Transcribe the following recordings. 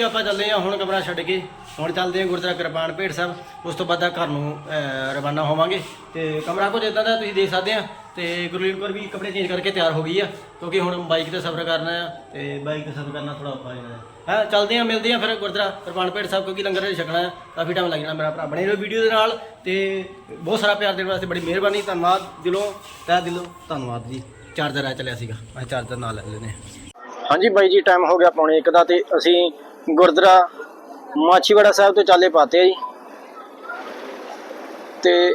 ਜੀ, ਆਪਾਂ ਚੱਲੇ ਆ ਹੁਣ ਕਮਰਾ ਛੱਡ ਕੇ। ਹੁਣ ਚੱਲਦੇ ਆ ਗੁਰਦੁਆਰਾ ਕਿਰਪਾਨ ਭੇਟ ਸਾਹਿਬ। ਉਸ ਤੋਂ ਬਾਅਦ ਆ ਘਰ ਨੂੰ ਰਵਾਨਾ ਹੋਵਾਂਗੇ। ਤੇ ਕਮਰਾ ਕੁਝ ਇਦਾਂ ਦਾ ਤੁਸੀਂ ਦੇਖ ਸਕਦੇ ਆ ਤੇ ਗੁਰਲੀਨ ਕੌਰ ਵੀ ਕੱਪੜੇ ਚੇਂਜ ਕਰਕੇ ਤਿਆਰ ਹੋ ਗਈ ਆ। ਕਿਉਂਕਿ ਹੁਣ ਬਾਈਕ ਤੇ ਸਫ਼ਰ ਕਰਨਾ ਆ। ਤੇ ਬਾਈਕ ਤੇ ਸਫ਼ਰ ਕਰਨਾ ਥੋੜਾ ਔਖਾ ਹੋ ਜਾਣਾ ਹੈ ਹਾਂ, ਚੱਲਦੇ ਆ ਮਿਲਦੇ ਆ ਫਿਰ ਗੁਰਦੁਆਰਾ ਕਿਰਪਾਨ ਭੇਟ ਸਾਹਿਬ। ਕਿਉਂਕਿ ਲੰਗਰ ਛਕਣਾ ਆ। ਕਾਫੀ ਟਾਈਮ ਲੱਗ ਜਾਣਾ ਮੇਰਾ ਭਰਾ ਬਣੇ ਰਹੋ ਵੀਡੀਓ ਦੇ ਨਾਲ। ਤੇ ਬਹੁਤ ਸਾਰਾ ਪਿਆਰ ਦੇਣ ਵਾਸਤੇ ਬੜੀ ਮਿਹਰਬਾਨੀ। ਧੰਨਵਾਦ ਦਿਲੋਂ, ਤਹਿ ਦਿਲੋਂ, ਧੰਨਵਾਦ ਜੀ। ਚਾਰਜਰ ਆ ਚੱਲਿਆ ਸੀਗਾ। ਮੈਂ ਚਾਰਜਰ ਨਾਲ ਲੈ ਲੈਨੇ ਹਾਂਜੀ ਬਾਈ ਜੀ ਟਾਈਮ ਹੋ ਗਿਆ ਪੌਣੇ 1 ਦਾ ਤੇ ਅਸੀਂ ਗੁਰਦੁਆਰਾ ਮਾਛੀਵਾੜਾ ਸਾਹਿਬ ਤੋਂ ਚਾਲੇ ਪਾਤੇ ਆ ਜੀ। ਤੇ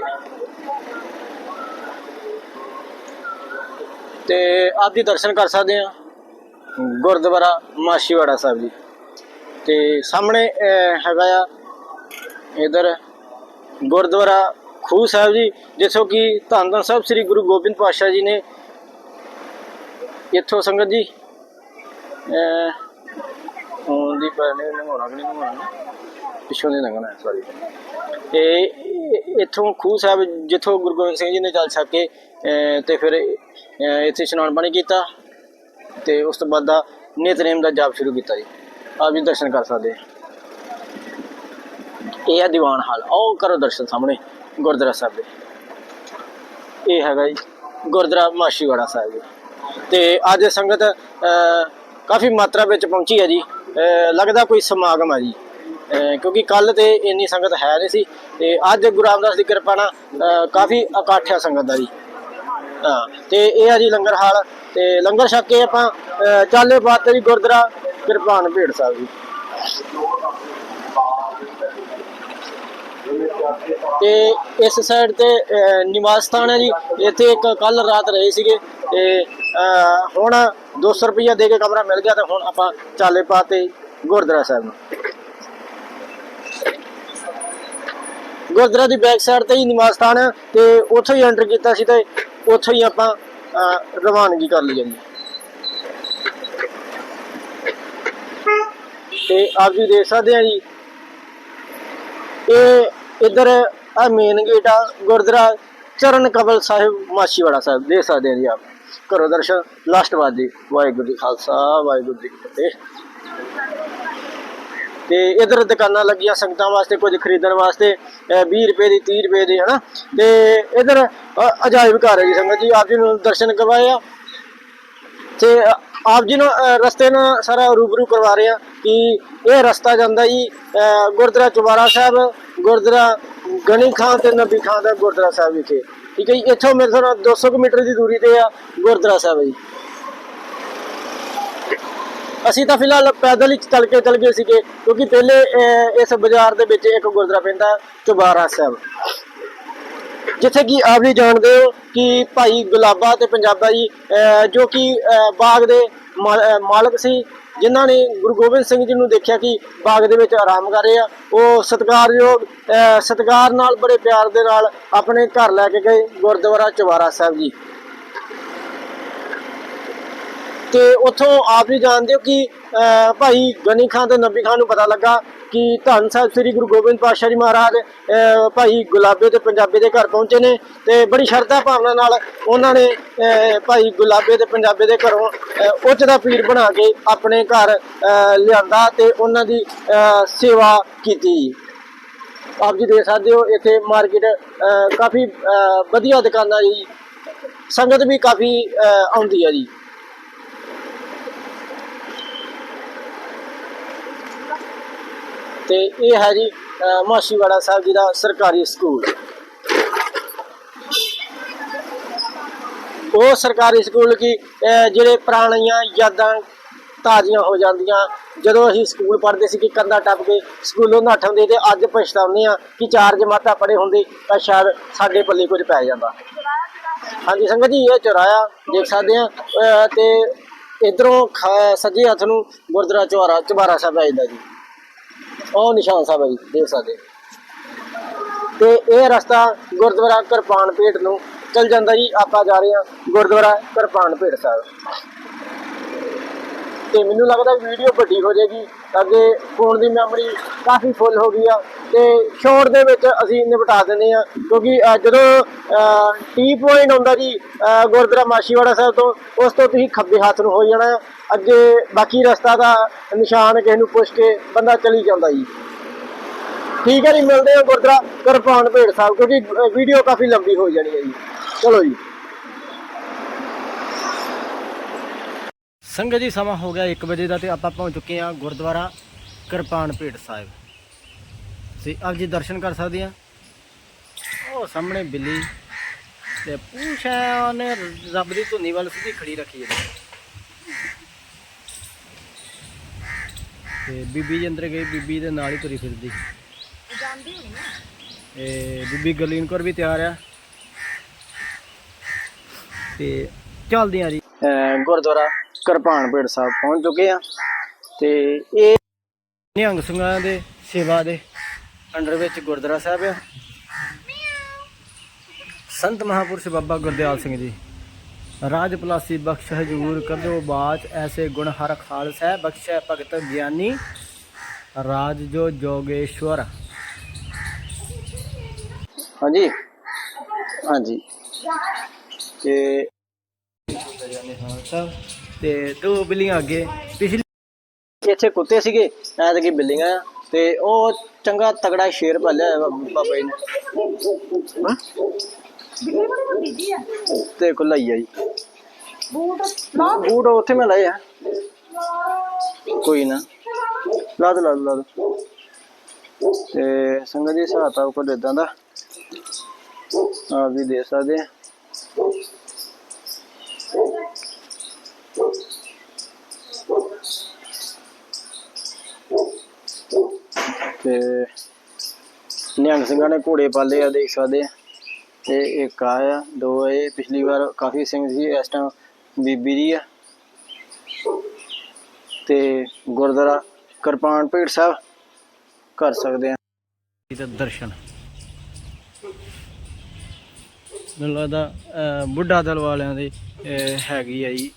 ਤੇ ਆਪ ਜੀ ਦਰਸ਼ਨ ਕਰ ਸਕਦੇ ਆ ਗੁਰਦੁਆਰਾ ਮਾਛੀਵਾੜਾ ਸਾਹਿਬ ਜੀ। ਤੇ ਸਾਹਮਣੇ ਹੈਗਾ ਆ ਇਧਰ ਗੁਰਦੁਆਰਾ ਖੂਹ ਸਾਹਿਬ ਜੀ, ਜਿੱਥੋਂ ਕਿ ਧੰਨ ਧੰਨ ਸਾਹਿਬ ਸ੍ਰੀ ਗੁਰੂ ਗੋਬਿੰਦ ਪਾਤਸ਼ਾਹ ਜੀ ਨੇ ਇੱਥੋਂ ਸੰਗਤ ਜੀ ਹੁਣ ਦੀ ਪਰ ਨੇ ਕਿ ਨਹੀਂ ਨਹਾਉਣਾ ਪਿੱਛੋਂ ਦੀ ਲੰਘਣਾ ਸੌਰੀ ਇਹ- ਇੱਥੋਂ ਖੂਹ ਸਾਹਿਬ ਜਿੱਥੋਂ ਗੁਰੂ ਗੋਬਿੰਦ ਸਿੰਘ ਜੀ ਨੇ ਜਲ ਛਕ ਕੇ ਅਹ ਤੇ ਫਿਰ ਇੱਥੇ ਇਸ਼ਨਾਨ ਪਾਣੀ ਕੀਤਾ। ਤੇ ਉਸ ਤੋਂ ਬਾਅਦ ਦਾ ਨਿਤਨੇਮ ਦਾ ਜਾਪ ਸ਼ੁਰੂ ਕੀਤਾ ਜੀ। ਆਪ ਜੀ ਦਰਸ਼ਨ ਕਰ ਸਕਦੇ ਇਹ ਹੈ ਦੀਵਾਨ ਹਾਲ। ਆਓ ਕਰੋ ਦਰਸ਼ਨ ਸਾਹਮਣੇ ਗੁਰਦੁਆਰਾ ਸਾਹਿਬ ਦੇ। ਇਹ ਹੈਗਾ ਜੀ ਗੁਰਦੁਆਰਾ ਮਾਸ਼ੀਵਾੜਾ ਸਾਹਿਬ ਜੀ। ਤੇ ਅੱਜ ਸੰਗਤ ਅਹ, ਕਾਫੀ ਮਾਤਰਾ ਵਿੱਚ ਪਹੁੰਚੀ ਹੈ ਜੀ। ਲੱਗਦਾ ਕੋਈ ਸਮਾਗਮ ਆ ਜੀ। ਕਿਉਂਕਿ ਕੱਲ ਤੇ ਇੰਨੀ ਸੰਗਤ ਹੈ ਨਹੀਂ ਸੀ ਤੇ ਅੱਜ ਗੁਰੂ ਰਾਮਦਾਸ ਦੀ ਕਿਰਪਾ ਨਾਲ ਕਾਫੀ ਇਕੱਠ ਹੈ ਸੰਗਤ ਦਾ ਜੀ। ਹਾਂ ਤੇ ਇਹ ਆ ਜੀ ਲੰਗਰ ਹਾਲ। ਤੇ ਲੰਗਰ ਛਕ ਕੇ ਆਪਾਂ ਅਹ, ਚਾਲੇ ਬਾਤ ਜੀ ਗੁਰਦੁਆਰਾ ਕਿਰਪਾਨ ਭੇੜ ਸਾਹਿਬ ਜੀ। ਤੇ ਇਸ ਸਾਈਡ ਤੇ ਨਿਵਾਸ ਸਥਾਨ ਹੈ ਜੀ। ਇੱਥੇ ਇੱਕ ਕੱਲ ਰਾਤ ਰਹੇ ਸੀਗੇ ਤੇ ਹੁਣ 200 ਰੁਪਇਆ ਦੇ ਕੇ ਕਮਰਾ ਮਿਲ ਗਿਆ ਤੇ ਹੁਣ ਆਪਾਂ ਚਾਲੇ ਪਾਤੇ ਗੁਰਦੁਆਰਾ ਸਾਹਿਬ ਨੂੰ। ਗੁਰਦੁਆਰਾ ਦੀ ਬੈਕ ਸਾਈਡ ਤੇ ਹੀ ਨਿਵਾਸ ਸਥਾਨ ਹੈ ਤੇ ਉੱਥੋਂ ਹੀ ਐਂਟਰ ਕੀਤਾ ਸੀ ਤੇ ਉੱਥੋਂ ਹੀ ਆਪਾਂ ਅਹ, ਰਵਾਨਗੀ ਕਰ ਲਈ ਜੀ। ਤੇ ਆਪ ਜੀ ਦੇਖ ਸਕਦੇ ਆ ਜੀ ਇਹ ਇਧਰ ਆ ਮੇਨ ਗੇਟ ਆ, ਗੁਰਦੁਆਰਾ ਚਰਨ ਕਮਲ ਸਾਹਿਬ, ਮਾਛੀਵਾੜਾ ਸਾਹਿਬ, ਦੇਖ ਸਕਦੇ ਆ ਜੀ ਆਪ। ਕਰੋ ਦਰਸ਼ਨ ਲਾਸਟ ਬਾਦ ਜੀ ਵਾਹਿਗੁਰੂ ਜੀ ਖਾਲਸਾ, ਵਾਹਿਗੁਰੂ ਜੀ ਕੀ ਫਤਿਹ। ਤੇ ਇਧਰ ਦੁਕਾਨਾਂ ਲੱਗੀਆਂ ਸੰਗਤਾਂ ਵਾਸਤੇ, ਕੁਝ ਖਰੀਦਣ ਵਾਸਤੇ, ਅਹ 20 ਰੁਪਏ ਦੀ 30 ਰੁਪਏ ਦੀ, ਹਨਾ? ਤੇ ਇਧਰ ਅਜਾਇਬ ਘਰ ਹੈ ਜੀ ਸੰਗਤ ਜੀ, ਆਪ ਜੀ ਨੂੰ ਦਰਸ਼ਨ ਕਰਵਾਏ ਆ। ਤੇ ਆਪ ਜੀ ਨੂੰ ਰਸਤੇ ਨਾਲ ਸਾਰਾ ਰੂਬਰੂ ਕਰਵਾ ਰਹੇ ਆ ਕਿ ਇਹ ਰਸਤਾ ਜਾਂਦਾ ਜੀ ਗੁਰਦੁਆਰਾ ਚੁਬਾਰਾ ਸਾਹਿਬ, ਗੁਰਦੁਆਰਾ ਗਣੀ ਖਾਂ ਤੇ ਨਬੀ ਖਾਂ ਦਾ ਗੁਰਦੁਆਰਾ ਸਾਹਿਬ ਵਿਖੇ। ਠੀਕ ਹੈ ਜੀ, ਇੱਥੋਂ ਮੇਰੇ ਖਿਆਲ ਨਾਲ 200 ਕੁ ਮੀਟਰ ਦੀ ਦੂਰੀ ਤੇ ਆ ਗੁਰਦੁਆਰਾ ਸਾਹਿਬ ਜੀ। ਅਸੀਂ ਤਾਂ ਫਿਲਹਾਲ ਪੈਦਲ ਹੀ ਚੱਲ ਕੇ ਚੱਲ ਗਏ ਸੀਗੇ, ਕਿਉਂਕਿ ਪਹਿਲੇ ਇਸ ਬਾਜ਼ਾਰ ਦੇ ਵਿੱਚ ਇੱਕ ਗੁਰਦੁਆਰਾ ਪੈਂਦਾ ਚੁਬਾਰਾ ਸਾਹਿਬ। ਜਿੱਥੇ ਕਿ ਆਪ ਵੀ ਜਾਣਦੇ ਹੋ ਕਿ ਭਾਈ ਗੁਲਾਬਾ ਤੇ ਪੰਜਾਬਾ ਜੀ ਅਹ, ਜੋ ਕਿ ਬਾਗ ਦੇ ਮਾ- ਮਾਲਕ ਸੀ ਜਿਨ੍ਹਾਂ ਨੇ ਗੁਰੂ ਗੋਬਿੰਦ ਸਿੰਘ ਜੀ ਨੂੰ ਦੇਖਿਆ ਕਿ ਬਾਗ ਦੇ ਵਿੱਚ ਆਰਾਮ ਕਰ ਰਹੇ ਆ ਉਹ ਸਤਿਕਾਰਯੋਗ ਅਹ, ਸਤਿਕਾਰ ਨਾਲ ਬੜੇ ਪਿਆਰ ਦੇ ਨਾਲ ਆਪਣੇ ਘਰ ਲੈ ਕੇ ਗਏ ਗੁਰਦੁਆਰਾ ਚਵਾਰਾ ਸਾਹਿਬ ਜੀ। ਤੇ ਉੱਥੋਂ ਆਪ ਵੀ ਜਾਣਦੇ ਹੋ ਕਿ ਅਹ, ਭਾਈ ਗਨੀ ਖਾਨ ਤੇ ਨਬੀ ਖਾਨ ਨੂੰ ਪਤਾ ਲੱਗਾ ਕਿ ਧੰਨ ਸਾਹਿਬ ਸ੍ਰੀ ਗੁਰੂ ਗੋਬਿੰਦ ਪਾਤਸ਼ਾਹ ਜੀ ਮਹਾਰਾਜ ਭਾਈ ਗੁਲਾਬੇ ਤੇ ਪੰਜਾਬੇ ਦੇ ਘਰ ਪਹੁੰਚੇ ਨੇ ਤੇ ਬੜੀ ਸ਼ਰਧਾ ਭਾਵਨਾ ਨਾਲ ਉਹਨਾਂ ਨੇ ਭਾਈ ਗੁਲਾਬੇ ਤੇ ਪੰਜਾਬੇ ਦੇ ਘਰੋਂ ਉੱਚ ਦਾ ਪੀਰ ਬਣਾ ਕੇ ਆਪਣੇ ਘਰ ਲਿਆਂਦਾ ਤੇ ਉਹਨਾਂ ਦੀ ਸੇਵਾ ਕੀਤੀ। ਆਪ ਜੀ ਦੇਖ ਸਕਦੇ ਹੋ, ਇੱਥੇ ਮਾਰਕੀਟ ਕਾਫੀ ਵਧੀਆ ਦੁਕਾਨਾਂ ਜੀ। ਸੰਗਤ ਵੀ ਕਾਫੀ ਆਉਂਦੀ ਹੈ ਜੀ। ਤੇ ਇਹ ਹੈ ਜੀ ਅਹ ਮਾਛੀਵਾੜਾ ਸਾਹਿਬ ਜੀ ਦਾ ਸਰਕਾਰੀ ਸਕੂਲ। ਉਹ ਸਰਕਾਰੀ ਸਕੂਲ ਕੀ ਜਿਹੜੇ ਪੁਰਾਣੀਆਂ ਯਾਦਾਂ ਤਾਜ਼ੀਆਂ ਹੋ ਜਾਂਦੀਆਂ। ਜਦੋਂ ਅਸੀਂ ਸਕੂਲ ਪੜ੍ਹਦੇ ਸੀ ਕਿ ਕੰਧਾ ਟੱਪ ਕੇ ਸਕੂਲੋਂ ਨੱਠ ਹੁੰਦੇ ਤੇ ਅੱਜ ਪਛਤਾਉਂਦੇ ਆ ਕਿ ਚਾਰ ਜਮਾਤਾਂ ਪੜ੍ਹੇ ਹੁੰਦੇ, ਤਾਂ ਸ਼ਾਇਦ ਸਾਡੇ ਪੱਲੇ ਕੁਝ ਪੈ ਜਾਂਦਾ। ਹਾਂਜੀ, ਸੰਗਤ ਜੀ, ਇਹ ਚੌਰਾਹਾ ਦੇਖ ਸਕਦੇ ਆ ਅਹ ਤੇ ਇਧਰੋਂ ਸੱਜੇ ਹੱਥ ਨੂੰ ਗੁਰਦੁਆਰਾ ਚੌਰਾ ਚਬਾਰਾ ਸਾਹਿਬ ਆ ਜਾਂਦਾ ਜੀ। ਉਹ ਨਿਸ਼ਾਨ ਸਾਹਿਬ ਹੈ ਜੀ, ਦੇਖ ਸਕਦੇ ਤੇ ਇਹ ਰਸਤਾ ਗੁਰਦੁਆਰਾ ਕਿਰਪਾਨ ਭੇਟ ਨੂੰ ਚਲ ਜਾਂਦਾ ਜੀ, ਆਪਾਂ ਜਾ ਰਹੇ ਹਾਂ ਗੁਰਦੁਆਰਾ ਕਿਰਪਾਨ ਭੇਟ ਸਾਹਿਬ। ਤੇ ਮੈਨੂੰ ਲੱਗਦਾ ਵੀਡੀਓ ਵੱਡੀ ਹੋ ਜਾਏਗੀ, ਅੱਗੇ ਫੋਨ ਦੀ ਮੈਮਰੀ ਕਾਫੀ ਫੁੱਲ ਹੋ ਗਈ ਆ। ਤੇ ਤੇ ਦੇ ਵਿੱਚ ਅਸੀਂ ਨਿਪਟਾ ਦਿੰਦੇ ਆ ਕਿਉਂਕਿ ਜਦੋਂ ਟੀ ਪੁਆਇੰਟ ਹੁੰਦਾ ਜੀ ਗੁਰਦੁਆਰਾ ਮਾਸ਼ੀਵਾੜਾ ਸਾਹਿਬ ਤੋਂ, ਉਸ ਤੋਂ ਤੁਸੀਂ ਖੱਬੇ ਹੱਥ ਨੂੰ ਹੋ ਜਾਣਾ, ਅੱਗੇ ਬਾਕੀ ਰਸਤਾ ਦਾ ਨਿਸ਼ਾਨ ਕਿਸੇ ਨੂੰ ਪੁੱਛ ਕੇ ਬੰਦਾ ਚਲੀ ਜਾਂਦਾ ਜੀ। ਠੀਕ ਹੈ ਜੀ, ਮਿਲਦੇ ਹਾਂ ਗੁਰਦੁਆਰਾ ਕਿਰਪਾਨ ਭੇੜ ਸਾਹਿਬ, ਕਿਉਂਕਿ ਵੀਡੀਓ ਕਾਫੀ ਲੰਬੀ ਹੋ ਜਾਣੀ ਹੈ ਜੀ। ਚਲੋ ਜੀ। ਸੰਗਤ ਜੀ, ਸਮਾਂ ਹੋ ਗਿਆ 1 ਵਜੇ ਦਾ ਤੇ ਆਪਾਂ ਪਹੁੰਚ ਚੁੱਕੇ ਹਾਂ ਗੁਰਦੁਆਰਾ ਕਿਰਪਾਨ ਭੇਟ ਸਾਹਿਬ। ਤੇ ਆਪ ਜੀ ਦਰਸ਼ਨ ਕਰ ਸਕਦੇ ਆ। ਉਹ ਸਾਹਮਣੇ ਬਿੱਲੀ ਤੇ ਪੂਛਾ ਉਹਨੇ ਰੱਬ ਦੀ ਧੁਨੀ ਵੱਲ ਸਿੱਧੀ ਖੜੀ ਰੱਖੀ ਹੈ। ਤੇ ਬੀਬੀ ਜੀ ਅੰਦਰ ਗਈ ਬੀਬੀ ਦੇ ਨਾਲ ਹੀ ਤੁਰੀ ਫਿਰਦੀ। ਜਾਂਦੀ ਹੋਣੀ ਆ। ਤੇ ਬੀਬੀ ਗਰਲੀਨ ਕੌਰ ਵੀ ਤਿਆਰ ਆ। ਤੇ ਚੱਲਦੇ ਆ ਜੀ ਗੁਰਦੁਆਰਾ ਕਿਰਪਾਨ ਭੇੜ ਸਾਹਿਬ ਪਹੁੰਚ ਚੁੱਕੇ ਆ। ਤੇ ਇਹ ਨਿਹੰਗ ਸਿੰਘਾਂ ਦੇ ਸੇਵਾ ਦੇ ਅੰਡਰ ਵਿੱਚ ਗੁਰਦੁਆਰਾ ਸਾਹਿਬ ਆ। ਸੰਤ ਮਹਾਪੁਰਸ਼ ਬਾਬਾ ਗੁਰਦਿਆਲ ਸਿੰਘ ਜੀ। ਰਾਜ ਪਲਾਸੀ ਬਖਸ਼ ਹਜੂਰ ਕਰਦੋ ਬਾਚ ਐਸੇ ਗੁਣ ਹਰ ਖਾਲਸਾ ਬਖਸ਼ੈ ਭਗਤ ਗਿਆਨੀ। ਰਾਜ ਜੋ ਜੋਗੇਸ਼ਵਰ। ਹਾਂਜੀ। ਹਾਂਜੀ। ਤੇ ਤੇ ਦੋ ਬਿੱਲੀਆਂ ਅੱਗੇ। ਪਿਛਲੀ ਇੱਥੇ ਕੁੱਤੇ ਸੀਗੇ ਐਤਕੀ ਬਿੱਲੀਆਂ ਆ ਤੇ ਉਹ ਚੰਗਾ ਤਗੜਾ ਸ਼ੇਰ ਪਾਲਿਆ ਬਾਬਾ ਜੀ ਨੇ। ਆ ਤੇ ਖੁੱਲਾਈ ਆ ਜੀ। ਬੂਟ ਉੱਥੇ ਮੈਂ ਲਏ ਆ। ਕੋਈ ਨਾ। ਲਾ ਦੋ ਲਾ ਦੋ ਲਾ ਦੋ। ਤੇ ਸੰਗਤ ਦੀ ਸਹਾਇਤਾ ਕੋ ਇਦਾਂ ਦਾ। ਆਪ ਵੀ ਦੇ ਸਕਦੇ ਆ। ਤੇ ਨਿਹੰਗ ਸਿੰਘਾਂ ਨੇ ਘੋੜੇ ਪਾਲੇ ਆ ਦੇਖ ਸਕਦੇ ਆ। ਤੇ ਇੱਕ ਆ ਆ ਦੋ ਇਹ ਪਿਛਲੀ ਵਾਰ ਕਾਫੀ ਸਿੰਘ ਸੀ, ਇਸ ਟਾਈਮ ਬੀਬੀ ਜੀ ਆ। ਤੇ ਗੁਰਦੁਆਰਾ ਕਿਰਪਾਨ ਭੇਟ ਸਾਹਿਬ ਕਰ ਸਕਦੇ ਆ। ਇਹਦਾ ਦਰਸ਼ਨ। ਮੈਨੂੰ ਲੱਗਦਾ ਬੁੱਢਾ ਦਲ ਵਾਲਿਆਂ ਦੀ ਹੈਗੀ ਆ ਜੀ,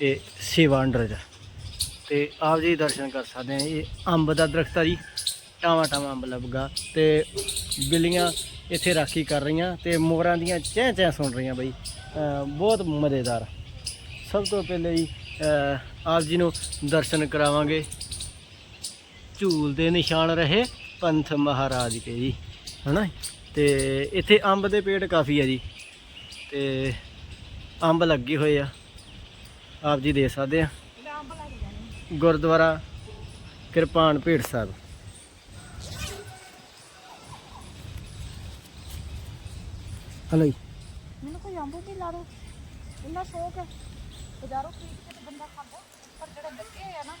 ਇਹ ਸੇਵਾ ਅੰਡਰ ਚ। ਤੇ ਆਪ ਜੀ ਦਰਸ਼ਨ ਕਰ ਸਕਦੇ ਆ ਇਹ ਅੰਬ ਦਾ ਦਰਖਤ ਆ ਜੀ। ਟਾਵਾ ਟਾਵਾ ਅੰਬ ਲੱਗਾ ਤੇ ਬਿੱਲੀਆਂ ਇੱਥੇ ਰਾਖੀ ਕਰ ਰਹੀਆਂ ਤੇ ਮੋਰਾਂ ਦੀਆਂ ਚੈਂ ਚੈਂ ਸੁਣ ਰਹੀਆਂ ਬਈ। ਬਹੁਤ ਮਜ਼ੇਦਾਰ। ਸਭ ਤੋਂ ਪਹਿਲੇ ਜੀ ਆਪ ਜੀ ਨੂੰ ਦਰਸ਼ਨ ਕਰਾਵਾਂਗੇ। ਝੂਲ ਦੇ ਨਿਸ਼ਾਨ ਰਹੇ ਪੰਥ ਮਹਾਰਾਜ ਕੇ ਜੀ ਹਨਾ? ਤੇ ਇੱਥੇ ਅੰਬ ਦੇ ਪੇੜ ਕਾਫੀ ਆ ਜੀ। ਤੇ ਅੰਬ ਲੱਗੇ ਹੋਏ ਆ। ਆਪ ਜੀ ਦੇ ਸਕਦੇ ਆ। ਗੁਰਦੁਆਰਾ ਕਿਰਪਾਨ ਭੇਟ ਸਾਹਿਬ। ਹਲੋ। ਜੀ ਮੈਨੂੰ ਕੋਈ ਅੰਬ ਵੀ ਲਾ ਦੋ ਇੰਨਾ ਸ਼ੌਕ ਹੈ। ਬਾਜ਼ਾਰੋਂ ਖਰੀਦ ਕੇ ਤੇ ਬੰਦਾ ਖਾਂਦਾ। ਪਰ ਜਿਹੜੇ ਲੱਗੇ ਆ ਨਾ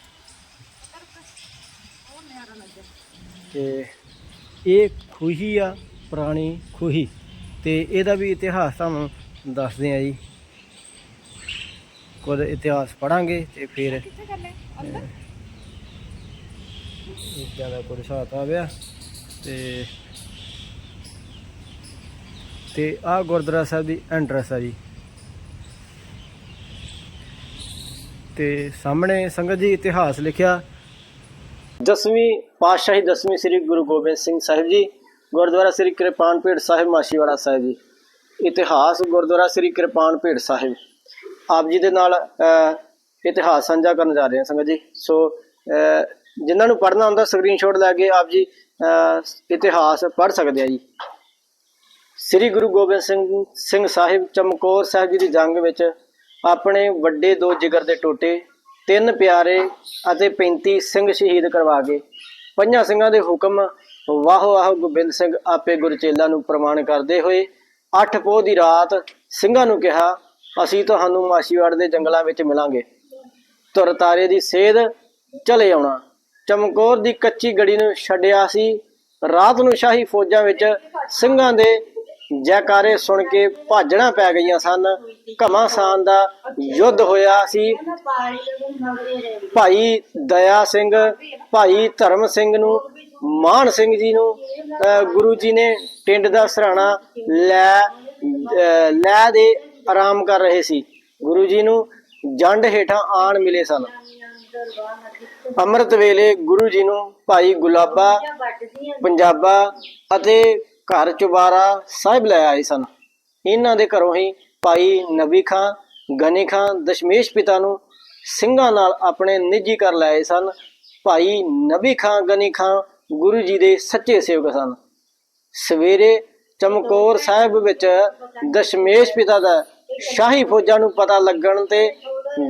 ਉਹ ਨਿਆਰਾ ਲੱਗਦਾ ਤੇ ਇਹ ਖੂਹੀ ਆ ਪੁਰਾਣੀ ਖੂਹੀ ਤੇ ਇਹਦਾ ਵੀ ਇਤਿਹਾਸ ਤੁਹਾਨੂੰ ਦੱਸਦੇ ਆ ਜੀ। ਕੁਝ ਇਤਿਹਾਸ ਪੜਾਂਗੇ ਤੇ ਫਿਰ ਕਿੱਥੇ ਕਰਨੇ ਅੰਦਰ? ਇੱਦਾਂ ਦਾ ਕੁਝ ਹਿਸਾਬ ਆ ਗਿਆ ਤੇ ਤੇ ਆਹ ਗੁਰਦੁਆਰਾ ਸਾਹਿਬ ਦੀ ਐਂਟਰੈਂਸ ਆ ਜੀ। ਤੇ ਸਾਹਮਣੇ ਸੰਗਤ ਜੀ ਇਤਿਹਾਸ ਲਿਖਿਆ। ਦਸਵੀਂ ਪਾਤਸ਼ਾਹੀ ਦਸਵੀਂ ਸ੍ਰੀ ਗੁਰੂ ਗੋਬਿੰਦ ਸਿੰਘ ਸਾਹਿਬ ਜੀ ਗੁਰਦੁਆਰਾ ਸ੍ਰੀ ਕਿਰਪਾਨ ਕਿਰਪਾਨਪੇਟ ਸਾਹਿਬ ਮਾਸ਼ੀਵਾੜਾ ਸਾਹਿਬ ਜੀ। ਇਤਿਹਾਸ ਗੁਰਦੁਆਰਾ ਸ੍ਰੀ ਕਿਰਪਾਨ ਕਿਰਪਾਨਪੇਟ ਸਾਹਿਬ। ਆਪ ਜੀ ਦੇ ਨਾਲ ਇਤਿਹਾਸ ਸਾਂਝਾ ਕਰਨ ਜਾ ਰਹੇ ਹਾਂ ਸੰਗਤ ਜੀ। ਸੋ ਅ, ਜਿਨ੍ਹਾਂ ਨੂੰ ਪੜ੍ਹਨਾ ਹੁੰਦਾ ਸਕਰੀਨਸ਼ਾਟ ਲੈ ਕੇ ਆਪ ਜੀ ਅ, ਇਤਿਹਾਸ ਪੜ੍ਹ ਸਕਦੇ ਆ ਜੀ। ਸ੍ਰੀ ਗੁਰੂ ਗੋਬਿੰਦ ਸਿੰਘ ਸਿੰਘ ਸਾਹਿਬ ਚਮਕੌਰ ਸਾਹਿਬ ਜੀ ਦੀ ਜੰਗ ਵਿੱਚ ਆਪਣੇ ਵੱਡੇ ਦੋ ਜਿਗਰ ਦੇ ਟੋਟੇ, ਤਿੰਨ ਪਿਆਰੇ ਅਤੇ 35 ਸਿੰਘ ਸ਼ਹੀਦ ਕਰਵਾ ਕੇ ਪੰਜਾਂ ਸਿੰਘਾਂ ਦੇ ਹੁਕਮ ਵਾਹੋ ਵਾਹੋ ਗੋਬਿੰਦ ਸਿੰਘ ਆਪੇ ਗੁਰਚੇਲਾ ਨੂੰ ਪ੍ਰਮਾਣ ਕਰਦੇ ਹੋਏ ਅੱਠ ਪੋਹ ਦੀ ਰਾਤ ਸਿੰਘਾਂ ਨੂੰ ਕਿਹਾ, ਅਸੀਂ ਤੁਹਾਨੂੰ ਮਾਸ਼ੀਵਾੜ ਦੇ ਜੰਗਲਾਂ ਵਿੱਚ ਮਿਲਾਂਗੇ। ਤੁਰ ਤਾਰੇ ਦੀ ਸੇਧ ਚਲੇ ਆਉਣਾ। ਚਮਕੌਰ ਦੀ ਕੱਚੀ ਗੜੀ ਨੂੰ ਛੱਡਿਆ ਸੀ। ਰਾਤ ਨੂੰ ਸ਼ਾਹੀ ਫੌਜਾਂ ਵਿੱਚ ਸਿੰਘਾਂ ਦੇ ਜੈਕਾਰੇ ਸੁਣ ਕੇ ਭਾਜਣਾ ਪੈ ਗਈਆਂ ਸਨ। ਘਮਾਸਾਨ ਦਾ ਯੁੱਧ ਹੋਇਆ ਸੀ। ਭਾਈ ਦਇਆ ਸਿੰਘ, ਭਾਈ ਧਰਮ ਸਿੰਘ ਨੂੰ, ਮਾਨ ਸਿੰਘ ਜੀ ਨੂੰ ਗੁਰੂ ਜੀ ਨੇ ਟਿੰਡ ਦਾ ਸਰਾਣਾ ਲੈ ਲੈ ਦੇ ਆਰਾਮ ਕਰ ਰਹੇ ਸੀ। ਗੁਰੂ ਜੀ ਨੂੰ ਜੰਡ ਹੇਠਾਂ ਆਣ ਮਿਲੇ ਸਨ। ਅੰਮ੍ਰਿਤ ਵੇਲੇ ਗੁਰੂ ਜੀ ਨੂੰ ਭਾਈ ਗੁਲਾਬਾ, ਪੰਜਾਬਾ ਅਤੇ ਘਰ ਚੁਬਾਰਾ ਸਾਹਿਬ ਲੈ ਆਏ ਸਨ। ਇਹਨਾਂ ਦੇ ਘਰੋਂ ਹੀ ਭਾਈ ਨਬੀ ਖਾਂ, ਗਨੀ ਖਾਂ, ਦਸ਼ਮੇਸ਼ ਪਿਤਾ ਨੂੰ ਸਿੰਘਾਂ ਨਾਲ ਆਪਣੇ ਨਿੱਜੀ ਕਰ ਲਏ ਸਨ। ਭਾਈ ਨਬੀ ਖਾਂ, ਗਨੀ ਖਾਂ ਗੁਰੂ ਜੀ ਦੇ ਸੱਚੇ ਸੇਵਕ ਸਨ। ਸਵੇਰੇ ਚਮਕੌਰ ਸਾਹਿਬ ਵਿੱਚ ਦਸ਼ਮੇਸ਼ ਪਿਤਾ ਦਾ ਸ਼ਾਹੀ ਫੌਜਾਂ ਨੂੰ ਪਤਾ ਲੱਗਣ ਤੇ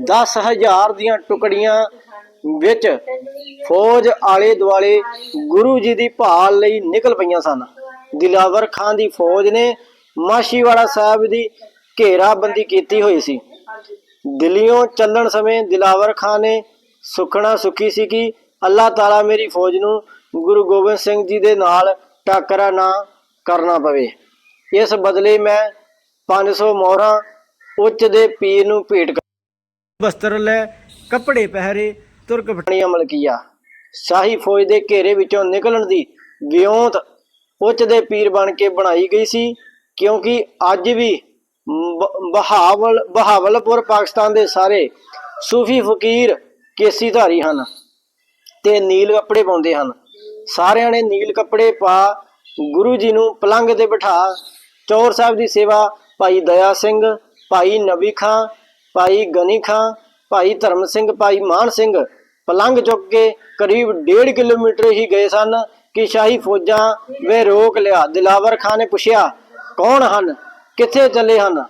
10000 ਦੀਆਂ ਟੁਕੜੀਆਂ ਵਿੱਚ ਫੌਜ ਆਲੇ ਦੁਆਲੇ ਗੁਰੂ ਜੀ ਦੀ ਭਾਲ ਲਈ ਨਿਕਲ ਪਈਆਂ ਸਨ। ਦਿਲਾਵਰ ਖਾਨ ਦੀ ਫੌਜ ਨੇ ਮਾਸ਼ੀਵਾੜਾ ਸਾਹਿਬ ਦੀ ਘੇਰਾਬੰਦੀ ਕੀਤੀ ਹੋਈ ਸੀ। ਦਿੱਲੀੋਂ ਚੱਲਣ ਸਮੇਂ ਦਿਲਾਵਰ ਖਾਨ ਨੇ ਸੁਖਣਾ ਸੁਖੀ ਸੀ ਕਿ ਅੱਲਾਹ ਤਾਲਾ ਮੇਰੀ ਫੌਜ ਨੂੰ ਗੁਰੂ ਗੋਬਿੰਦ ਸਿੰਘ ਜੀ ਦੇ ਨਾਲ ਟੱਕਰਾ ਨਾ ਕਰਨਾ ਪਵੇ। ਇਸ ਬਦਲੇ ਮੈਂ 500 ਮੋਹਰਾਂ ਉੱਚ ਦੇ ਪੀਰ ਨੂੰ ਭੇਟ ਕਰ ਬਸਤਰ ਲੈ ਕੱਪੜੇ ਪਹਿਰੇ ਤੁਰਕ ਫਟਣੀ ਅਮਲ ਕੀਆ। ਸ਼ਾਹੀ ਫੌਜ ਦੇ ਘੇਰੇ ਵਿੱਚੋਂ ਨਿਕਲਣ ਦੀ ਵਿਉਂਤ ਉੱਚ ਦੇ ਪੀਰ ਬਣ ਕੇ ਬਣਾਈ ਗਈ ਸੀ, ਕਿਉਂਕਿ ਅੱਜ ਵੀ ਬ- ਬਹਾਵਲ, ਬਹਾਵਲਪੁਰ ਪਾਕਿਸਤਾਨ ਦੇ ਸਾਰੇ ਸੂਫੀ ਫਕੀਰ ਕੇਸੀਧਾਰੀ ਹਨ ਤੇ ਨੀਲ ਕੱਪੜੇ ਪਾਉਂਦੇ ਹਨ। ਸਾਰਿਆਂ ਨੇ ਨੀਲ ਕੱਪੜੇ ਪਾ ਗੁਰੂ ਜੀ ਨੂੰ ਪਲੰਗ ਤੇ ਬਿਠਾ, ਚੌਰ ਸਾਹਿਬ ਦੀ ਸੇਵਾ, ਭਾਈ ਦਇਆ ਸਿੰਘ, ਭਾਈ ਨਬੀ ਖਾਂ, ਭਾਈ ਗਨੀ ਖਾਂ, ਭਾਈ ਧਰਮ ਸਿੰਘ, ਭਾਈ ਮਾਨ ਸਿੰਘ ਪਲੰਗ ਚੁੱਕ ਕੇ ਕਰੀਬ 1.5 ਕਿਲੋਮੀਟਰ ਹੀ ਗਏ ਸਨ। ਕਿ ਸ਼ਾਹੀ ਫੌਜਾਂ ਵੇ ਰੋਕ ਲਿਆ। ਦਿਲਾਵਰ ਖਾਨ ਨੇ ਪੁੱਛਿਆ, ਕੌਣ ਹਨ? ਕਿੱਥੇ ਚੱਲੇ ਹਨ?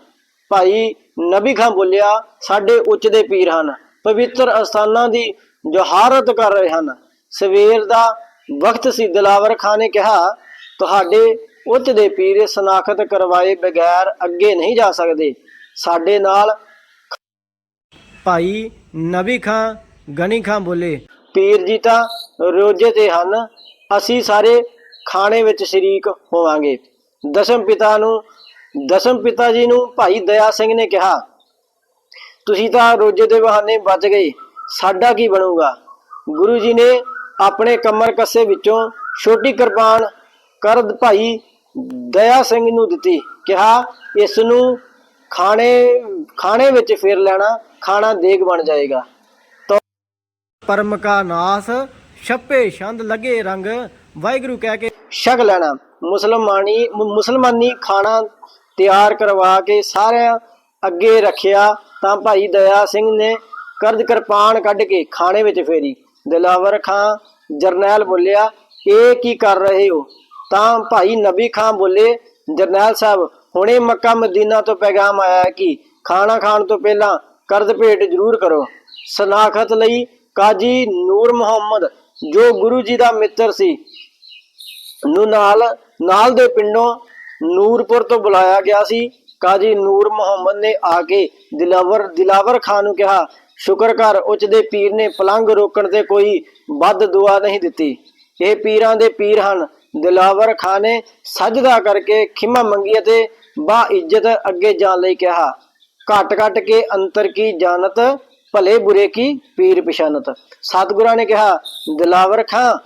ਭਾਈ ਨਬੀ ਖਾਂ ਬੋਲਿਆ, ਸਾਡੇ ਉੱਚ ਦੇ ਪੀਰ ਹਨ। ਪਵਿੱਤਰ ਅਸਥਾਨਾਂ ਦੀ ਜਹਾਰਤ ਕਰ ਰਹੇ ਹਨ। ਸਵੇਰ ਦਾ ਵਕਤ ਸੀ। ਦਿਲਾਵਰ ਖਾਨ ਨੇ ਕਿਹਾ, ਤੁਹਾਡੇ ਉੱਚ ਦੇ ਪੀਰ ਸਨਾਖਤ ਕਰਵਾਏ ਬਗੈਰ ਅੱਗੇ ਨਹੀਂ ਜਾ ਸਕਦੇ। ਸਾਡੇ ਨਾਲ ਭਾਈ ਨਬੀ ਖਾਂ, ਗਨੀ ਖਾਂ ਬੋਲੇ, ਪੀਰ ਜੀ ਤਾਂ ਰੋਜੇ ਤੇ ਹਨ। ਅਸੀਂ ਸਾਰੇ ਖਾਣੇ ਵਿੱਚ ਸ਼ਰੀਕ ਹੋਵਾਂਗੇ। ਦਸ਼ਮ ਪਿਤਾ ਨੂੰ, ਦਸ਼ਮ ਪਿਤਾ ਜੀ ਨੂੰ ਭਾਈ ਦਇਆ ਸਿੰਘ ਨੇ ਕਿਹਾ, ਤੁਸੀਂ ਤਾਂ ਰੋਜੇ ਦੇ ਬਹਾਨੇ ਬਚ ਗਏ, ਸਾਡਾ ਕੀ ਬਣੂਗਾ? ਗੁਰੂ ਜੀ ਨੇ ਆਪਣੇ ਕਮਰ ਕੱਸੇ ਵਿੱਚੋਂ ਛੋਟੀ ਕਿਰਪਾਨ ਕਰਦ ਭਾਈ ਦਇਆ ਸਿੰਘ ਨੂੰ ਦਿੱਤੀ, ਕਿਹਾ, ਇਸ ਨੂੰ ਖਾਣੇ ਖਾਣੇ ਵਿੱਚ ਫੇਰ ਲੈਣਾ, ਖਾਣਾ ਦੇਗ ਬਣ ਜਾਏਗਾ। ਪਰਮ ਕਾ ਨਾਸ ਛੱਪੇ ਛੰਦ ਲੱਗੇ ਰੰਗ, ਵਾਹਿਗੁਰੂ ਕਹਿ ਕੇ ਛਕ ਲੈਣਾ। ਮੁਸਲਮਾਨੀ ਮੁਸਲਮਾਨੀ ਖਾਣਾ ਤਿਆਰ ਕਰਵਾ ਕੇ ਸਾਰਿਆਂ ਅੱਗੇ ਰੱਖਿਆ, ਤਾਂ ਭਾਈ ਦਇਆ ਸਿੰਘ ਨੇ ਕਰਦ ਕਿਰਪਾਨ ਕੱਢ ਕੇ ਖਾਣੇ ਵਿੱਚ ਫੇਰੀ। ਦਿਲਾਵਰ ਖਾਂ ਜਰਨੈਲ ਬੋਲਿਆ, ਇਹ ਕੀ ਕਰ ਰਹੇ ਹੋ? ਤਾਂ ਭਾਈ ਨਬੀ ਖਾਂ ਬੋਲੇ, ਜਰਨੈਲ ਸਾਹਿਬ, ਹੁਣੇ ਮੱਕਾ ਮਦੀਨਾ ਤੋਂ ਪੈਗਾਮ ਆਇਆ ਹੈ ਕਿ ਖਾਣਾ ਖਾਣ ਤੋਂ ਪਹਿਲਾਂ ਕਰਦ ਭੇਟ ਜ਼ਰੂਰ ਕਰੋ। ਸਨਾਖਤ ਲਈ ਕਾਜੀ ਨੂਰ ਮੁਹੰਮਦ ਜੋ ਗੁਰੂ ਜੀ ਦਾ ਮਿੱਤਰ ਸੀ, ਨੂੰ ਨਾਲ ਨਾਲ ਦੇ ਪਿੰਡੋਂ ਨੂਰਪੁਰ ਤੋਂ ਬੁਲਾਇਆ ਗਿਆ ਸੀ। ਕਾਜੀ ਨੂਰ ਮੁਹੰਮਦ ਨੇ ਆ ਕੇ ਦਿਲਾਵਰ ਦਿਲਾਵਰ ਖਾਨ ਨੂੰ ਕਿਹਾ, ਸ਼ੁਕਰ ਕਰ, ਉੱਚ ਦੇ ਪੀਰ ਨੇ ਪਲੰਗ ਰੋਕਣ ਤੇ ਕੋਈ ਵੱਧ ਦੁਆ ਨਹੀਂ ਦਿੱਤੀ। ਇਹ ਪੀਰਾਂ ਦੇ ਪੀਰ ਹਨ। ਦਿਲਾਵਰ ਖਾਨ ਨੇ ਸਜਦਾ ਕਰਕੇ ਖਿਮਾ ਮੰਗੀ ਅਤੇ ਬਾ ਇੱਜ਼ਤ ਅੱਗੇ ਜਾਣ ਲਈ ਕਿਹਾ। ਘਟ ਘਟ ਕੇ ਅੰਤਰ ਕੀ ਜਾਣਤ ਭਲੇ ਬੁਰੇ ਕੀ ਪੀਰ ਪਛਾਨਤ। ਸਤਿਗੁਰਾਂ ਨੇ ਕਿਹਾ, ਦਿਲਾਵਰ ਖਾਂ,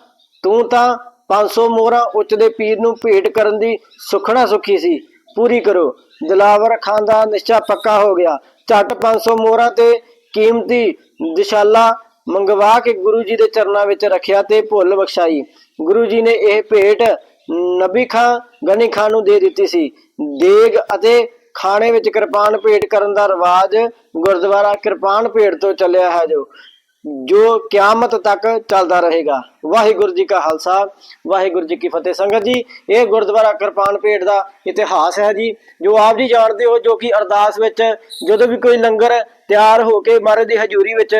ਤੂੰ ਤਾਂ 500 ਮੋਹਰਾਂ ਉੱਚ ਦੇ ਪੀਰ ਨੂੰ ਭੇਟ ਕਰਨ ਦੀ ਸੁਖਣਾ ਸੁਖੀ ਸੀ। ਪੂਰੀ ਕਰੋ। ਦਿਲਾਵਰ ਖਾਨ ਦਾ ਨਿਸ਼ਚਾ ਪੱਕਾ ਹੋ ਗਿਆ। ਝੱਟ 500 ਮੋਹਰਾਂ ਤੇ ਕੀਮਤੀ ਦਿਸ਼ਾਲਾ ਮੰਗਵਾ ਕੇ ਗੁਰੂ ਜੀ ਦੇ ਚਰਨਾਂ ਵਿੱਚ ਰੱਖਿਆ ਤੇ ਭੁੱਲ ਬਖਸ਼ਾਈ। ਗੁਰੂ ਜੀ ਨੇ ਇਹ ਭੇਟ ਨਬੀ ਖਾਂ, ਗਨੀ ਖਾਨ ਨੂੰ ਦੇ ਦਿੱਤੀ ਸੀ। ਦੇਗ ਅਤੇ ਖਾਣੇ ਵਿੱਚ ਕਿਰਪਾਨ ਭੇਟ ਕਰਨ ਦਾ ਰਿਵਾਜ ਗੁਰਦੁਆਰਾ ਕਿਰਪਾਨ ਭੇਟ ਤੋਂ ਚੱਲਿਆ ਹੈ ਜੋ। ਜੋ ਕਿਆਮਤ ਤੱਕ ਚੱਲਦਾ ਰਹੇਗਾ। ਵਾਹਿਗੁਰੂ ਜੀ ਕਾ ਖਾਲਸਾ, ਵਾਹਿਗੁਰੂ ਜੀ ਕੀ ਫਤਿਹ। ਸੰਗਤ ਜੀ, ਇਹ ਗੁਰਦੁਆਰਾ ਕਿਰਪਾਨ ਭੇਟ ਦਾ ਇਤਿਹਾਸ ਹੈ ਜੀ। ਜੋ ਆਪ ਜੀ ਜਾਣਦੇ ਹੋ, ਜੋ ਕਿ ਅਰਦਾਸ ਵਿੱਚ ਜਦੋਂ ਵੀ ਕੋਈ ਲੰਗਰ ਤਿਆਰ ਹੋ ਕੇ ਮਹਾਰਾਜ ਦੀ ਹਜ਼ੂਰੀ ਵਿੱਚ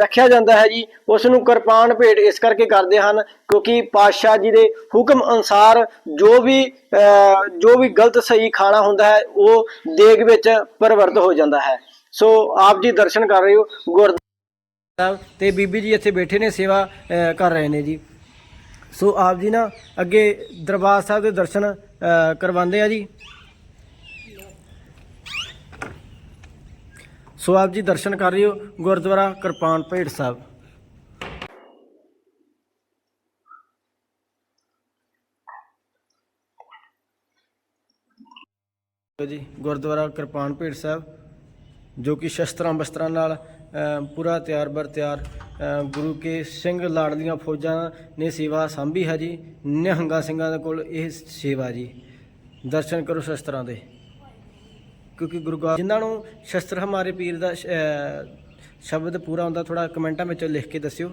ਰੱਖਿਆ ਜਾਂਦਾ ਹੈ ਜੀ, ਉਸ ਨੂੰ ਕਿਰਪਾਨ ਭੇਟ ਇਸ ਕਰਕੇ ਕਰਦੇ ਹਨ ਕਿਉਂਕਿ ਪਾਤਸ਼ਾਹ ਜੀ ਦੇ ਹੁਕਮ ਅਨੁਸਾਰ ਜੋ ਵੀ ਜੋ ਵੀ ਗਲਤ ਸਹੀ ਖਾਣਾ ਹੁੰਦਾ ਹੈ, ਉਹ ਦੇਗ ਵਿੱਚ ਪਰਿਵਰਤ ਹੋ ਜਾਂਦਾ ਹੈ। ਸੋ ਆਪ ਜੀ ਦਰਸ਼ਨ ਕਰ ਰਹੇ ਹੋ, ਗੁਰ ਸਾਹਿਬ ਤੇ ਬੀਬੀ ਜੀ ਇੱਥੇ ਬੈਠੇ ਨੇ, ਸੇਵਾ ਕਰ ਰਹੇ ਨੇ ਜੀ। ਸੋ ਆਪ ਜੀ ਨਾ ਅੱਗੇ ਦਰਬਾਰ ਸਾਹਿਬ ਦੇ ਦਰਸ਼ਨ ਕਰਵਾਉਂਦੇ ਆ ਜੀ। ਸੋ ਆਪ ਜੀ ਦਰਸ਼ਨ ਕਰ ਰਹੇ ਹੋ, ਗੁਰਦੁਆਰਾ ਕਿਰਪਾਨ ਭੇਟ ਸਾਹਿਬ। ਜੀ, ਗੁਰਦੁਆਰਾ ਕਿਰਪਾਨ ਭੇਟ ਸਾਹਿਬ, ਜੋ ਕਿ ਸ਼ਸਤਰਾਂ ਬਸਤਰਾਂ ਨਾਲ ਪੂਰਾ ਤਿਆਰ ਬਰ ਤਿਆਰ ਗੁਰੂ ਕੇ ਸਿੰਘ ਲਾੜਲੀਆਂ ਫੌਜਾਂ ਨੇ ਸੇਵਾ ਸੰਭੀ ਹੈ ਜੀ। ਨਿਹੰਗਾ ਸਿੰਘਾਂ ਦੇ ਕੋਲ ਇਹ ਸੇਵਾ ਜੀ। ਦਰਸ਼ਨ ਕਰੋ ਸ਼ਸਤਰਾਂ ਦੇ। ਕਿਉਂਕਿ ਗੁਰੂ ਗ੍ਰੰਥ ਜਿਨ੍ਹਾਂ ਨੂੰ ਸ਼ਸਤਰ ਹਮਾਰੇ ਪੀਰ ਦਾ ਸ਼ਬਦ ਪੂਰਾ ਹੁੰਦਾ ਥੋੜਾ ਕਮੈਂਟਾਂ ਵਿੱਚ ਲਿਖ ਕੇ ਦੱਸਿਓ।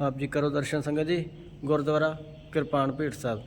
ਆਪ ਜੀ ਕਰੋ ਦਰਸ਼ਨ ਸੰਗਤ ਜੀ। ਗੁਰਦੁਆਰਾ ਕਿਰਪਾਨ ਭੇਟ ਸਾਹਿਬ।